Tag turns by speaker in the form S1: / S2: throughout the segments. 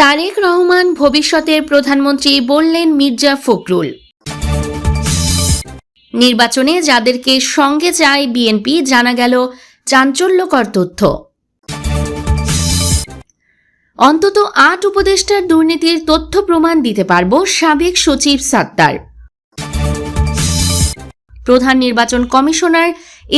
S1: তারেক রহমান ভবিষ্যতের প্রধানমন্ত্রী বললেন মির্জা ফখরুল। নির্বাচনে যাদেরকে সঙ্গে চায় বিএনপি, জানা গেল চাঞ্চল্যকর তথ্য। অন্তত আট উপদেষ্টার দুর্নীতির তথ্য প্রমাণ দিতে পারব সাবেক সচিব সাত্তার। প্রধান নির্বাচন commissioner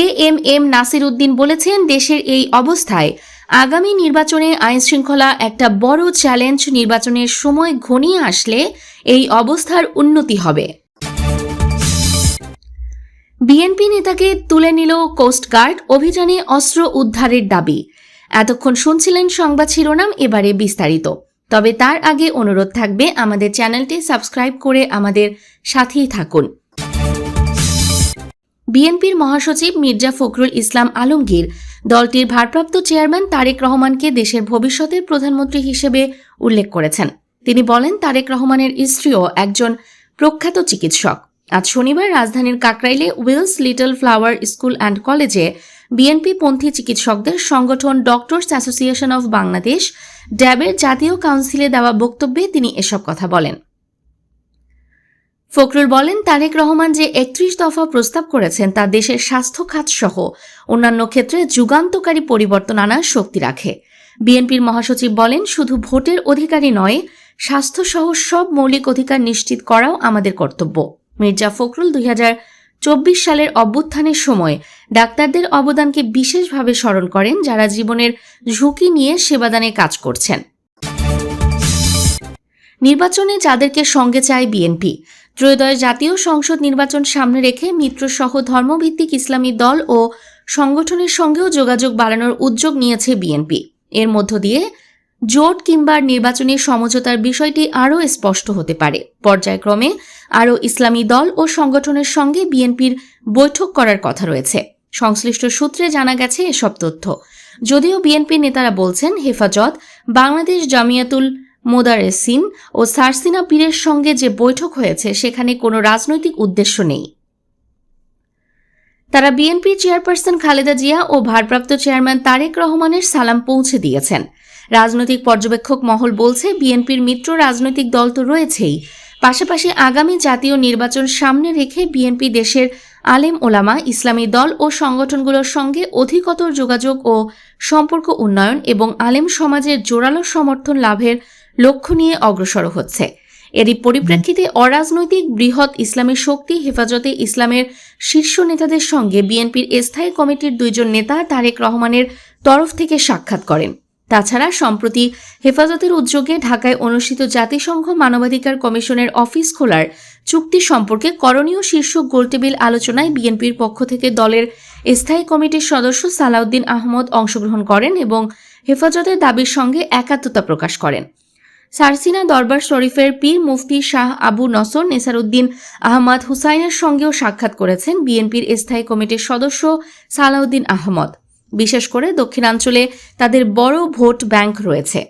S1: A M M Nasir Uddin বলেছেন, দেশের এই অবস্থায় আগামী নির্বাচনে আইন শৃঙ্খলা একটা বড় চ্যালেঞ্জ নির্বাচনের সময় ঘনিয়ে আসলে এই অবস্থার উন্নতি হবে। বিএনপি নেতাকে তুলে নিল কোস্টগার্ড অভিযানে অস্ত্র উদ্ধারের দাবি। এতক্ষণ শুনছিলেন সংবাদ শিরোনাম, এবারে বিস্তারিত। তবে তার আগে অনুরোধ থাকবে আমাদের চ্যানেলটি সাবস্ক্রাইব করে আমাদের সাথেই থাকুন। বিএনপির মহাসচিব মির্জা ফখরুল ইসলাম আলমগীর দলটির ভারপ্রাপ্ত চেয়ারম্যান তারেক রহমানকে দেশের ভবিষ্যতের প্রধানমন্ত্রী হিসেবে উল্লেখ করেছেন। তিনি বলেন, তারেক রহমানের স্ত্রীও একজন প্রখ্যাত চিকিৎসক। আজ শনিবার রাজধানীর কাকরাইলে Wills little flower school and কলেজে বিএনপি পন্থী চিকিৎসকদের সংগঠন ডক্টরস অ্যাসোসিয়েশন অব বাংলাদেশ, ড্যাবের জাতীয় কাউন্সিলে দেওয়া বক্তব্যে তিনি এসব কথা বলেন। ফখরুল বলেন, তারেক রহমান যে একত্রিশ দফা প্রস্তাব করেছেন, তা দেশের স্বাস্থ্য খাত সহ অন্যান্য ক্ষেত্রে যুগান্তকারী পরিবর্তন আনার শক্তি রাখে। বিএনপির মহাসচিব বলেন, শুধু ভোটের অধিকারী নয় স্বাস্থ্য সহ সব মৌলিক অধিকার নিশ্চিত করাও আমাদের কর্তব্য। মির্জা ফখরুল দুই হাজার চব্বিশ সালের অভ্যুত্থানের সময় ডাক্তারদের অবদানকে বিশেষভাবে স্মরণ করেন, যারা জীবনের ঝুঁকি নিয়ে সেবাদানে কাজ করছেন। নির্বাচনে যাদেরকে সঙ্গে চায় বিএনপি ত্রয়োদশ জাতীয় সংসদ নির্বাচন সামনে রেখে মিত্রসহ ধর্মভিত্তিক ইসলামী দল ও সংগঠনের সঙ্গেও যোগাযোগ বাড়ানোর উদ্যোগ নিয়েছে বিএনপি। এর মধ্য দিয়ে জোট কিংবা নির্বাচনী সমঝোতার বিষয়টি আরও স্পষ্ট হতে পারে। পর্যায়ক্রমে আরও ইসলামী দল ও সংগঠনের সঙ্গে বিএনপির বৈঠক করার কথা রয়েছে। সংশ্লিষ্ট সূত্রে জানা গেছে এসব তথ্য। যদিও বিএনপি নেতারা বলছেন, হেফাজত, বাংলাদেশ জামিয়াতুল মোদারেসিন ও সারসিনা পীরের সঙ্গে যে বৈঠক হয়েছে, সেখানে কোনো রাজনৈতিক উদ্দেশ্য নেই। তারা বিএনপির চেয়ারপারসন খালেদা জিয়া ও ভারপ্রাপ্ত চেয়ারম্যান তারেক রহমানের সালাম পৌঁছে দিয়েছেন। রাজনৈতিক পর্যবেক্ষক মহল বলছে, বিএনপির মিত্র রাজনৈতিক দল তো রয়েছেই। পাশাপাশি আগামী জাতীয় নির্বাচন সামনে রেখে বিএনপি দেশের আলেম ওলামা, ইসলামী দল ও সংগঠনগুলোর সঙ্গে অধিকতর যোগাযোগ ও সম্পর্ক উন্নয়ন এবং আলেম সমাজের জোরালো সমর্থন লাভের লক্ষ্য নিয়ে অগ্রসর হচ্ছে। এরই পরিপ্রেক্ষিতে অরাজনৈতিক বৃহৎ ইসলামী শক্তি হেফাজতে ইসলামের শীর্ষ নেতাদের সঙ্গে বিএনপির স্থায়ী কমিটির দুইজন নেতা তারেক রহমানের তরফ থেকে সাক্ষাৎ করেন। তাছাড়া সম্প্রতি হেফাজতের উদ্যোগে ঢাকায় অনুষ্ঠিত জাতিসংঘ মানবাধিকার কমিশনের অফিস খোলার চুক্তি সম্পর্কে করণীয় শীর্ষক গোলটেবিল আলোচনায় বিএনপির পক্ষ থেকে দলের স্থায়ী কমিটির সদস্য সালাউদ্দিন আহমদ অংশগ্রহণ করেন এবং হেফাজতের দাবির সঙ্গে একাত্মতা প্রকাশ করেন। সারসিনা দরবার শরীফের পীর মুফতি শাহ আবু নসর নেসারউদ্দিন আহমদ হুসাইনের সঙ্গেও সাক্ষাৎ করেছেন বিএনপির স্থায়ী কমিটির সদস্য সালাউদ্দিন আহমদ। বিশেষ করে দক্ষিণাঞ্চলে তাদের বড় ভোট ব্যাংক রয়েছে।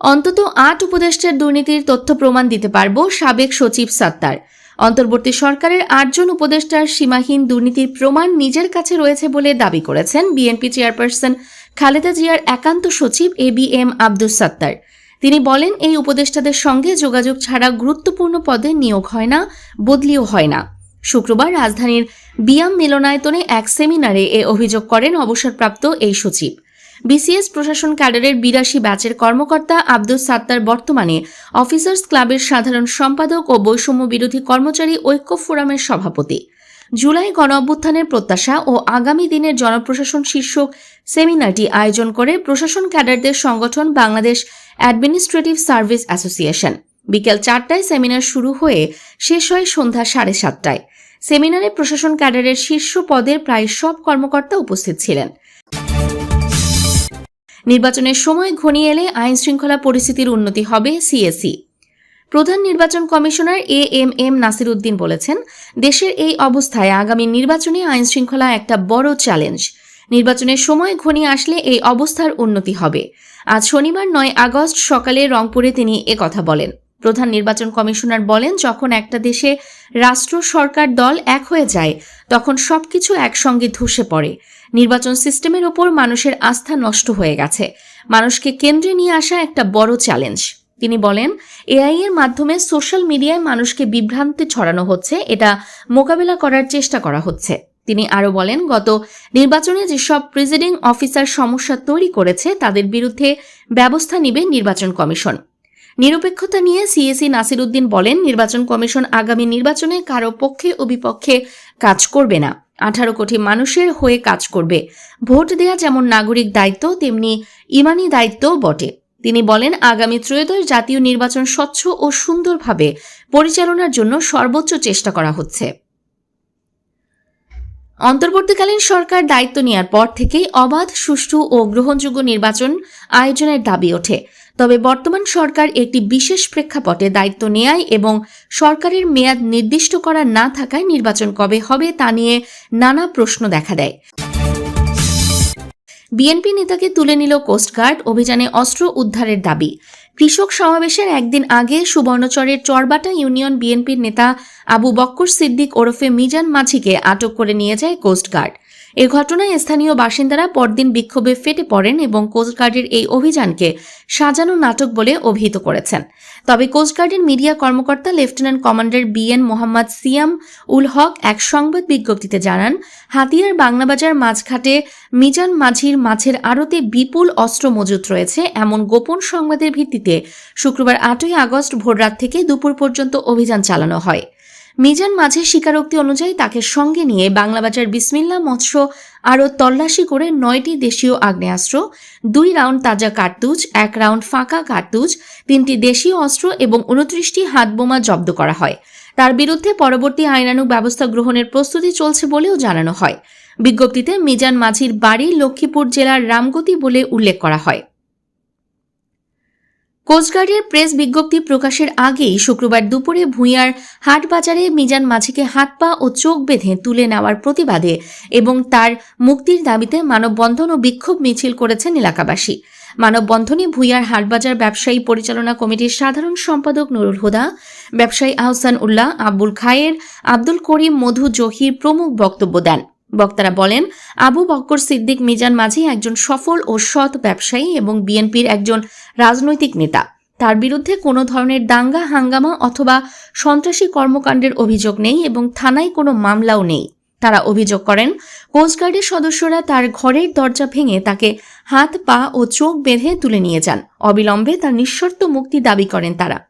S1: অন্তত আট উপদেষ্টার দুর্নীতির তথ্য প্রমাণ দিতে পারব সাবেক সচিব সাত্তার। অন্তর্বর্তী সরকারের আটজন উপদেষ্টার সীমাহীন দুর্নীতির প্রমাণ নিজের কাছে রয়েছে বলে দাবি করেছেন বিএনপি চেয়ারপারসন খালেদা জিয়ার একান্ত সচিব A B M Abdus Sattar. তিনি বলেন, এই উপদেষ্টাদের সঙ্গে যোগাযোগ ছাড়া গুরুত্বপূর্ণ পদে নিয়োগ হয় না, বদলিও হয় না। শুক্রবার রাজধানীর বিয়াম মিলনায়তনে এক সেমিনারে এ অভিযোগ করেন অবসরপ্রাপ্ত এই সচিব। বিসিএস প্রশাসন ক্যাডারের বিরাশি ব্যাচের কর্মকর্তা আব্দুস সাত্তার বর্তমানে অফিসার্স ক্লাবের সাধারণ সম্পাদক ও বৈষম্য বিরোধী কর্মচারী ঐক্য ফোরামের সভাপতি। জুলাই গণ অভ্যুত্থানের প্রত্যাশা ও আগামী দিনের জনপ্রশাসন শীর্ষক সেমিনারটি আয়োজন করে প্রশাসন ক্যাডারদের সংগঠন বাংলাদেশ অ্যাডমিনিস্ট্রেটিভ সার্ভিস অ্যাসোসিয়েশন। বিকেল চারটায় সেমিনার শুরু হয়ে শেষ হয় সন্ধ্যা সাড়ে সাতটায়। সেমিনারে প্রশাসন ক্যাডারের শীর্ষ পদের প্রায় সব কর্মকর্তা উপস্থিত ছিলেন। নির্বাচনের সময় ঘনিয়ে এলে আইন শৃঙ্খলা পরিস্থিতির উন্নতি হবে সিএসি প্রধান নির্বাচন commissioner A M M Nasir Uddin বলেছেন, দেশের এই অবস্থায় আগামী নির্বাচনে আইন শৃঙ্খলা একটা বড় চ্যালেঞ্জ। নির্বাচনের সময় ঘনিয়ে আসলে এই অবস্থার উন্নতি হবে। আজ শনিবার নয় আগস্ট সকালে রংপুরে তিনি কথা বলেন। প্রধান নির্বাচন কমিশনার বলেন, যখন একটা দেশে রাষ্ট্র, সরকার, দল এক হয়ে যায়, তখন সবকিছু একসঙ্গে ধসে পড়ে। নির্বাচন সিস্টেমের ওপর মানুষের আস্থা নষ্ট হয়ে গেছে। মানুষকে কেন্দ্রে নিয়ে আসা একটা বড় চ্যালেঞ্জ। তিনি বলেন, এআই এর মাধ্যমে সোশ্যাল মিডিয়ায় মানুষকে বিভ্রান্তি ছড়ানো হচ্ছে, এটা মোকাবেলা করার চেষ্টা করা হচ্ছে। তিনি আরও বলেন, গত নির্বাচনে যেসব প্রেসিডিং অফিসার সমস্যা তৈরি করেছে, তাদের বিরুদ্ধে ব্যবস্থা নেবে নির্বাচন কমিশন। নিরপেক্ষতা নিয়ে সিএসি নাসির উদ্দিন বলেন, নির্বাচন কমিশন আগামী নির্বাচনে কারও পক্ষে ও বিপক্ষে কাজ করবে না। আঠারো কোটি মানুষের হয়ে কাজ করবে। ভোট দেয়া যেমন নাগরিক দায়িত্ব, তেমনি ইমানি দায়িত্বও বটে। তিনি বলেন, আগামী ত্রয়োদশ জাতীয় নির্বাচন স্বচ্ছ ও সুন্দরভাবে পরিচালনার জন্য সর্বোচ্চ চেষ্টা করা হচ্ছে। অন্তর্বর্তীকালীন সরকার দায়িত্ব নেওয়ার পর থেকেই অবাধ, সুষ্ঠু ও গ্রহণযোগ্য নির্বাচন আয়োজনের দাবি ওঠে। তবে বর্তমান সরকার একটি বিশেষ প্রেক্ষাপটে দায়িত্ব নেয় এবং সরকারের মেয়াদ নির্দিষ্ট করা না থাকায় নির্বাচন কবে হবে তা নিয়ে নানা প্রশ্ন দেখা দেয়। বিএনপি নেতাকে তুলে নিল কোস্টগার্ড অভিযানে অস্ত্র উদ্ধারের দাবি। কৃষক সমাবেশের একদিন আগে সুবর্ণচরের চরবাটা ইউনিয়ন বিএনপির নেতা আবু বক্কর সিদ্দিক ওরফে মিজান মাঝিকে আটক করে নিয়ে যায় কোস্টগার্ড এ ঘটনায় স্থানীয় বাসিন্দারা পরদিন বিক্ষোভে ফেটে পড়েন এবং কোস্টগার্ডের এই অভিযানকে সাজানো নাটক বলে অভিহিত করেছেন। তবে কোস্টগার্ডের মিডিয়া কর্মকর্তা lieutenant commander B N Mohammad Siam Ul Haque এক সংবাদ বিজ্ঞপ্তিতে জানান, হাতিয়ার বাংলাবাজার মাঝঘাটে মিজান মাঝির মাছের আড়তে বিপুল অস্ত্র মজুত রয়েছে এমন গোপন সংবাদের ভিত্তিতে শুক্রবার আটই আগস্ট ভোররাত থেকে দুপুর পর্যন্ত অভিযান চালানো হয়। মিজান মাঝের স্বীকারোক্তি অনুযায়ী তাকে সঙ্গে নিয়ে বাংলাবাজার বিসমিল্লা মৎস্য আরও তল্লাশি করে নয়টি দেশীয় আগ্নেয়াস্ত্র, দুই রাউন্ড তাজা কার্তুজ, এক রাউন্ড ফাঁকা কার্তুজ, তিনটি দেশীয় অস্ত্র এবং উনত্রিশটি হাতবোমা জব্দ করা হয়। তার বিরুদ্ধে পরবর্তী আইনানুগ ব্যবস্থা গ্রহণের প্রস্তুতি চলছে বলেও জানানো হয়। বিজ্ঞপ্তিতে মিজান মাঝির বাড়ি লক্ষ্মীপুর জেলার রামগতি বলে উল্লেখ করা হয়। কোস্টগার্ডের প্রেস বিজ্ঞপ্তি প্রকাশের আগেই শুক্রবার দুপুরে ভূঁইয়ার হাট বাজারে মিজান মাঝিকে হাত পা ও চোখ বেঁধে তুলে নেওয়ার প্রতিবাদে এবং তার মুক্তির দাবিতে মানববন্ধন ও বিক্ষোভ মিছিল করেছেন এলাকাবাসী। মানববন্ধনে ভূঁইয়ার হাটবাজার ব্যবসায়ী পরিচালনা কমিটির সাধারণ সম্পাদক নুরুল হুদা, ব্যবসায়ী আহসান উল্লাহ, আব্বুল খায়ের, আব্দুল করিম মধু জহির প্রমুখ বক্তব্য দেন। বক্তারা বলেন, আবু বক্কর সিদ্দিক মিজান মাঝি একজন সফল ও সৎ ব্যবসায়ী এবং বিএনপির একজন রাজনৈতিক নেতা। তার বিরুদ্ধে কোনো ধরনের দাঙ্গা, হাঙ্গামা অথবা সন্ত্রাসী কর্মকাণ্ডের অভিযোগ নেই এবং থানায় কোনো মামলাও নেই। তারা অভিযোগ করেন কোস্টগার্ডের সদস্যরা তার ঘরের দরজা ভেঙে তাকে হাত, পা ও চোখ বেঁধে তুলে নিয়ে যান। অবিলম্বে তার নিঃশর্ত মুক্তি দাবি করেন তারা।